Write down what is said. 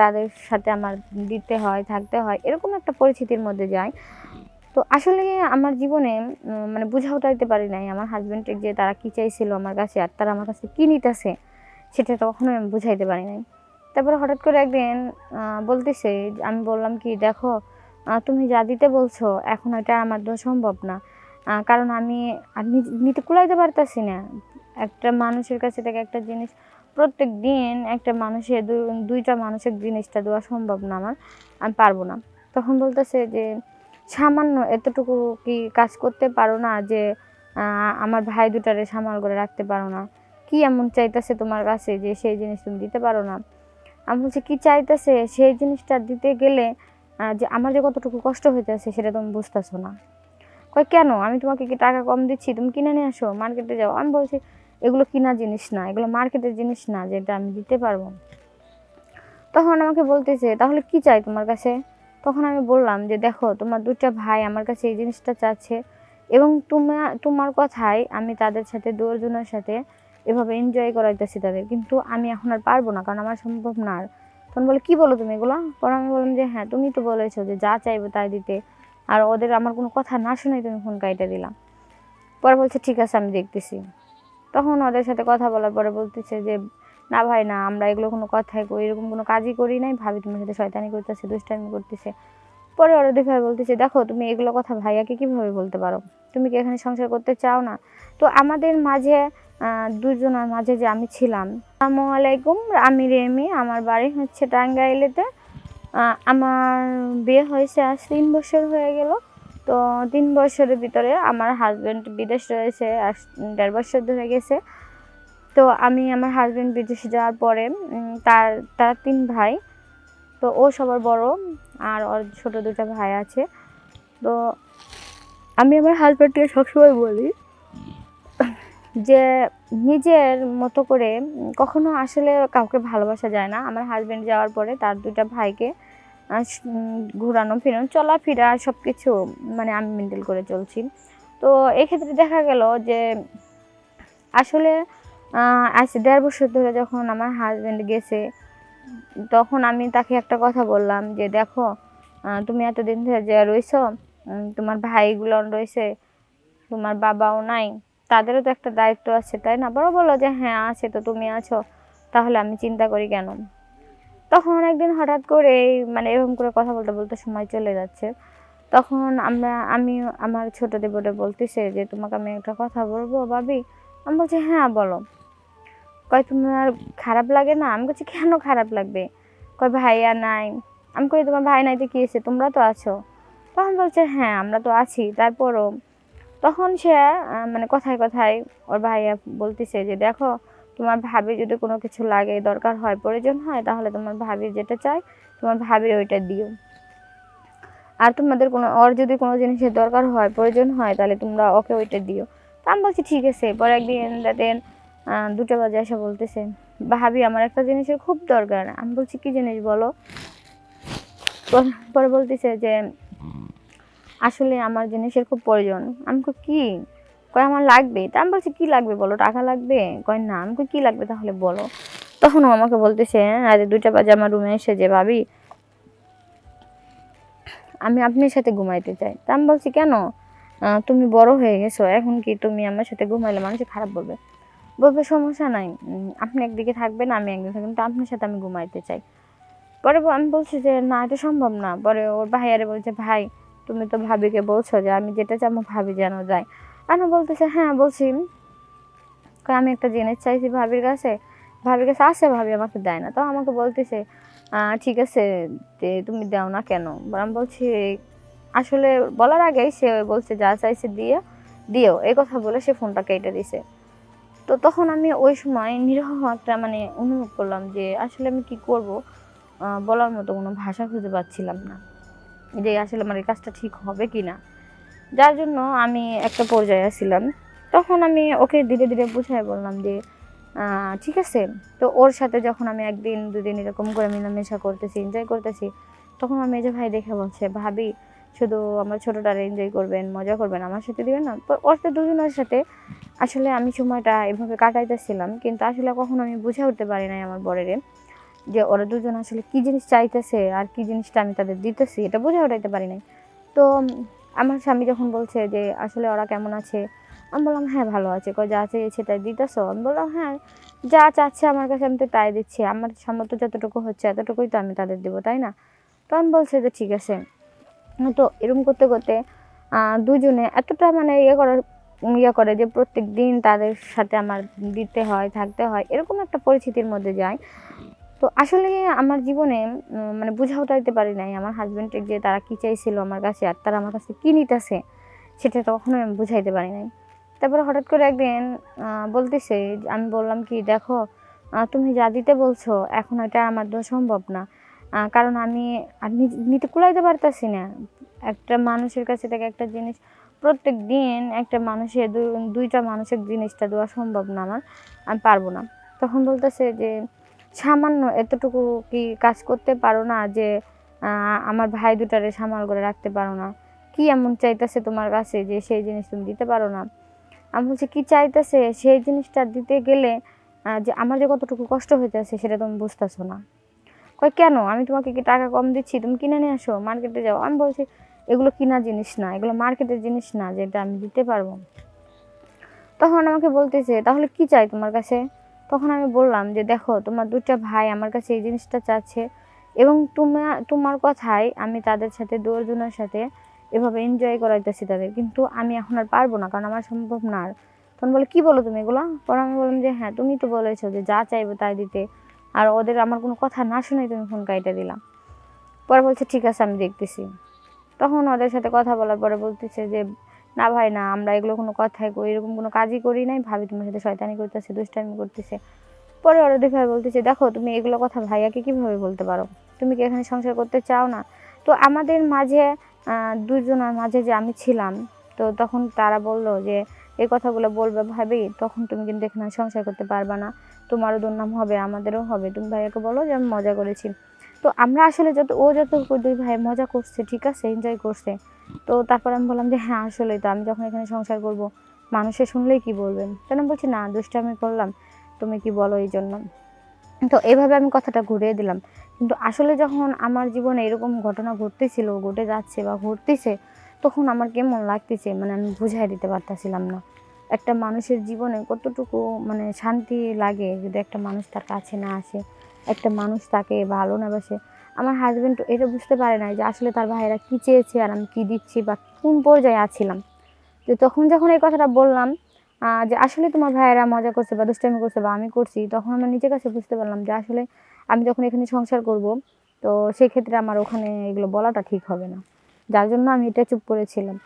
তাদের সাথে আমার দিতে হয়, থাকতে হয়, এরকম একটা পরিস্থিতির মধ্যে যায় তো আসলে আমার জীবনে মানে বুঝা উঠাইতে পারি নাই। আমার হাজব্যান্ডের যে তারা কি চাইছিল আমার কাছে আর তারা আমার কাছে কী নিতেছে, সেটা কখনোই আমি বুঝাইতে পারি নাই। তারপরে হঠাৎ করে একদিন বলতেছে, আমি বললাম কি, দেখো তুমি যা দিতে বলছো, এখন এটা আমার তো সম্ভব না। কারণ আমি আর নিতে কুলাইতে পারতাছি না। একটা মানুষের কাছে থেকে একটা জিনিস প্রত্যেক দিন একটা মানুষের দুইটা মানুষের জিনিসটা দেওয়া সম্ভব না আমার, আমি পারব না। তখন বলতেছে যে, সামান্য এতটুকু কি কাজ করতে পারো না যে আমার ভাই দুটারে সামাল করে রাখতে পারো না? কি এমন চাইতেছে তোমার কাছে যে, সেই জিনিস তুমি দিতে পারো না? আমি বলছি, কি চাইতেছে সেই জিনিসটা দিতে গেলে যে আমার যে কতটুকু কষ্ট হইতেছে সেটা তুমি বুঝতেছো না? কয়, কেন? আমি তোমাকে কি টাকা কম দিচ্ছি? তুমি কিনে নিয়ে আসো, মার্কেটে যাও। আমি বলছি এগুলো কিনা জিনিস না, এগুলো মার্কেটের জিনিস না যেটা আমি দিতে পারব। তখন আমাকে বলতেছে, তাহলে কি চাই তোমার কাছে? তখন আমি বললাম যে, দেখো, তোমার দুটা ভাই আমার কাছে এই জিনিসটা চাচ্ছে এবং তোমার তোমার কথায় আমি তাদের সাথে দুজনের সাথে এভাবে এনজয় করাইতেছি তাদের। কিন্তু আমি এখন আর পারব না, কারণ আমার সম্ভব না আর। তখন বলে, কি বলো তুমি এগুলো? পরে আমি বললাম যে হ্যাঁ তুমি তো বলেছ যে যা চাইব তাই দিতে, আর ওদের আমার কোনো কথা না শুনেই তুমি ফোন কাইটা দিলাম পরে বলছে, ঠিক আছে, আমি দেখতেছি। তখন ওদের সাথে কথা বলার পরে বলতেছে যে, না ভাই, না, আমরা এগুলো কোনো কথাই করি, এরকম কোনো কাজই করি নাই। ভাবি তোমার সাথে শয়তানি করতেছে, দুষ্টামি করতেছে। পরে ওরা দুই ভাই বলতেছে, দেখো, তুমি এগুলো কথা ভাইয়াকে কীভাবে বলতে পারো? তুমি কি এখানে সংসার করতে চাও না? তো আমাদের মাঝে দুজনের মাঝে যে আমি ছিলাম, আসসালামু আলাইকুম, আমি রেমি, আমার বাড়ি হচ্ছে টাঙ্গাইলেতে। আমার বিয়ে হয়েছে আজ তিন বছর হয়ে গেল। তো তিন বছরের ভিতরে আমার হাজব্যান্ড বিদেশ রয়েছে দেড় বছর ধরে গেছে। তো আমি আমার হাজব্যান্ড বিদেশে যাওয়ার পরে তার তার তিন ভাই। তো ও সবার বড়, আর ওর ছোট দুটো ভাই আছে। তো আমি আমার হাজব্যান্ডকে সবসময় বলি যে নিজের মতো করে কখনো আসলে কাউকে ভালোবাসা যায় না। আমার হাজব্যান্ড যাওয়ার পরে তার দুইটা ভাইকে ঘোরানো, ফিরানো, চলাফেরা সব কিছু মানে আমি মেনটেন করে চলছি। তো এক্ষেত্রে দেখা গেল যে আসলে আজ দেড় বছর ধরে যখন আমার হাজব্যান্ড গেছে, তখন আমি তাকে একটা কথা বললাম যে, দেখো তুমি এতদিন ধরে যে রয়েছ তোমার ভাইগুলো রয়েছে, তোমার বাবাও নাই, তাদেরও তো একটা দায়িত্ব আছে, তাই না? বড় বলল যে হ্যাঁ আছে তো, তুমি আছো, তাহলে আমি চিন্তা করি কেন? তখন একদিন হঠাৎ করে মানে এরকম করে কথা বলতে বলতে সময় চলে যাচ্ছে। তখন আমরা, আমি আমার ছোট দেবরে বলতেছে যে, তোমাকে আমি একটা কথা বলব ভাবি? আমি বলছি হ্যাঁ বলো। কয়, তোমার খারাপ লাগে না? আমি বলছি, কেন খারাপ লাগবে? কয়, ভাইয়া নাই। আমি কই, তোমার ভাই নাই তো কি হয়েছে? তোমরা তো আছো? তখন বলছে হ্যাঁ আমরা তো আছি। তারপরও তখন সে মানে কথায় কথায় ওর ভাইয়া বলতেছে যে, দেখো তোমার ভাবি যদি কোনো কিছু লাগে দরকার হয় প্রয়োজন হয় তাহলে তোমার ভাবি যেটা চায় তোমার ভাবির ওইটা দিও। আর তোমাদের কোনো ওর যদি কোনো জিনিসের দরকার হয় প্রয়োজন হয় তাহলে তোমরা ওকে ওইটা দিও। তো আমি বলছি ঠিক আছে পরে একদিন আহ, দুটো বাজে এসে বলতেছে ভাবি আমার একটা জিনিসের খুব দরকার। আমি বলছি কী জিনিস বলো? পরে বলতেছে যে আসলে আমার জিনিসের খুব প্রয়োজন। আমি কি? কয়, আমার লাগবে তা আমি বলছি, কি লাগবে বলো? টাকা লাগবে? কয়, না। আমি কি লাগবে তাহলে বলো। তখন আমাকে বলতেছে রাতে দুইটা বাজে আমার রুমে এসে যে ভাবি, আমি আপনার সাথে ঘুমাইতে চাই। তা আমি বলছি, কেন? তুমি বড় হয়ে গেছো। এখন কি তুমি আমার সাথে ঘুমাইলে মানুষ খারাপ বলবে? বলবে, সমস্যা নাই। আপনি একদিকে থাকবেন, আমি একদিকে থাকবেন তো আপনার সাথে আমি ঘুমাইতে চাই। পরে আমি বলছি যে, না, এটা সম্ভব না। পরে ওর ভাই আরে বলছে, ভাই, তুমি তো ভাবিকে বলছো যে, আমি যেটা চাই, আমার ভাবি যেন যায়। আমি বলতেছে হ্যাঁ বলছি। আমি একটা জিনিস চাইছি ভাবির কাছে। ভাবির কাছে আসে ভাবি আমাকে দেয় না। তো আমাকে বলতেছে ঠিক আছে তুমি দাও না কেন? আমি বলছি, আসলে বলার আগেই সে বলছে, যা চাইছে দিয়ে, দিও। এই কথা বলে সে ফোনটা কেটে দিছে। তো তখন আমি ওই সময় নিরহ একটা মানে অনুভব করলাম যে, আসলে আমি কি করব? বলার মতো কোনো ভাষা খুঁজে পাচ্ছিলাম না। যে আসলে আমার এই কাজটা ঠিক হবে কি না যার জন্য আমি একটা পর্যায়ে আসছিলাম। তখন আমি ওকে ধীরে ধীরে বুঝাই বললাম যে ঠিক আছে। তো ওর সাথে যখন আমি একদিন, দুদিন এরকম করে মিলামেশা করতেছি এনজয় করতেছি, তখন আমার মেজো ভাই দেখে বলছে, ভাবি, শুধু আমার ছোটোটারে এনজয় করবেন, মজা করবেন, আমার সাথে দিবেন না? তো ওর দুজনের সাথে আসলে আমি সময়টা এভাবে কাটাইতেছিলাম, কিন্তু আসলে কখনো আমি বুঝে উঠতে পারি নাই আমার বরেরে যে ওরা দুজন আসলে কি জিনিস চাইতেছে আর কি জিনিসটা আমি তাদের দিতেছি, এটা বুঝে উঠাইতে পারি নাই। তো আমার স্বামী যখন বলছে যে, আসলে ওরা কেমন আছে? আমি বললাম হ্যাঁ ভালো আছে। কয় যা চেয়েছে তাই দিতেছো। আমি বললাম হ্যাঁ যা চাচ্ছে আমার কাছে আমি তো তাই দিচ্ছি। আমার সামর্থ্য যতটুকু হচ্ছে এতটুকুই তো আমি তাদের দেবো, তাই না? তো আমি বলছে যে, ঠিক আছে। তো এরকম করতে করতে দুজনে এতটা মানে ইয়ে করার ইয়ে করে যে প্রত্যেক দিন তাদের সাথে আমার দিতে হয়, থাকতে হয়, এরকম একটা পরিস্থিতির মধ্যে যায় তো আসলে আমার জীবনে মানে বুঝা উঠাইতে পারি নাই আমার হাজব্যান্ডের যে তারা কি চাইছিল আমার কাছে আর তারা আমার কাছে কি নিতেছে, সেটা কখনো আমি বুঝাইতে পারি নাই। তারপরে হঠাৎ করে একদিন বলতেছে আমি বললাম কি, দেখো তুমি যা দিতে বলছো, এখন এটা আমার দ্বারা সম্ভব না। কারণ আমি, আর নিতে কুলাইতে পারতাছি না। একটা মানুষের কাছে থেকে একটা জিনিস, প্রত্যেক দিন একটা মানুষের দুইটা মানুষের জিনিসটা দেওয়া সম্ভব না আমার, আমি পারব না। তখন বলতেছে যে সামান্য এতটুকু কি কাজ করতে পারো না যে আমার ভাই দুটারে সামাল করে রাখতে পারো না। কি এমন চাইতেছে তোমার কাছে যে সেই জিনিস তুমি দিতে পারো না? আমি বলছি, কি চাইতেছে সেই জিনিসটা দিতে গেলে যে আমার যে কতটুকু কষ্ট হইতেছে সেটা তুমি বুঝতেছো না। কয়, কেন? আমি তোমাকে কি টাকা কম দিচ্ছি? তুমি কিনে নিয়ে আসো, মার্কেটে যাও। আমি বলছি, এগুলো কিনা জিনিস না, এগুলো মার্কেটের জিনিস না যেটা আমি দিতে পারব। তখন আমাকে বলতেছে, তাহলে কি চাই তোমার কাছে? তখন আমি বললাম যে, দেখো, তোমার দুটা ভাই আমার কাছে এই জিনিসটা চাচ্ছে এবং তোমার তোমার কথাই আমি তাদের সাথে, দুজনের সাথে এভাবে এনজয় করাইতেছি তাদের। কিন্তু আমি এখন আর পারব না, কারণ আমার সম্ভব না আর। তখন বলে, কি বলো তুমি এগুলো? পরে আমি বললাম যে হ্যাঁ তুমি তো বলেছ যে, যা চাইব তাই দিতে। আর ওদের আমার কোনো কথা না শুনেই তুমি ফোন কাইটা দিলাম পরে বলছে, ঠিক আছে, আমি দেখতেছি। তখন ওদের সাথে কথা বলার পরে বলতেছে যে না ভাই, না, আমরা এগুলো কোনো কথাই করি, এরকম কোনো কাজই করি নাই। ভাবি তোমার সাথে শয়তানি করতেছে, দুষ্টামি করতেছে। পরে ওরা দুই ভাই বলতেছে, দেখো, তুমি এগুলো কথা ভাইয়াকে কীভাবে বলতে পারো? তুমি কি এখানে সংসার করতে চাও না? তো আমাদের মাঝে দুজনের মাঝে যে আমি ছিলাম, তো তখন তারা বলল যে, এই কথাগুলো বলবে ভাবি, তখন তুমি কিন্তু এখানে সংসার করতে পারবা না। তোমারও দুর্নাম হবে, আমাদেরও হবে। তুমি ভাইয়াকে বলো যে, আমি মজা করেছি। তো আমরা আসলে যত, ও যত দুই ভাই মজা করছে, ঠিক আছে এনজয় করছে, তো তারপর আমি বললাম যে হ্যাঁ আসলেই তো, আমি যখন এখানে সংসার করব মানুষে শুনলেই কি বলবেন? তখন আমি বলছি, না, দুষ্টামি করলাম, তুমি কি বলো এই জন্য? তো এভাবে আমি কথাটা ঘুরিয়ে দিলাম। কিন্তু আসলে যখন আমার জীবনে এরকম ঘটনা ঘটতেছিল, ঘটে যাচ্ছে বা ঘটতেছে, তখন আমার কেমন লাগতেছে মানে আমি বুঝাই দিতে পারতাছিলাম না। একটা মানুষের জীবনে কতটুকু মানে শান্তি লাগে যদি একটা মানুষ তার কাছে না আসে একটা মানুষ তাকে ভালো না বাসে। আমার হাজব্যান্ড এটা বুঝতে পারে না যে আসলে তার ভাইয়েরা কী চেয়েছে আর আমি কী দিচ্ছি বা কোন পর্যায়ে আছিলাম। তো তখন যখন এই কথাটা বললাম যে আসলে তোমার ভাইয়েরা মজা করছে বা দুষ্টামি করছে বা আমি করছি, তখন আমার নিজের কাছে বুঝতে পারলাম যে আসলে আমি যখন এখানে সংসার করব, তো সেক্ষেত্রে আমার ওখানে এগুলো বলাটা ঠিক হবে না। যার জন্য আমি এটা চুপ করেছিলাম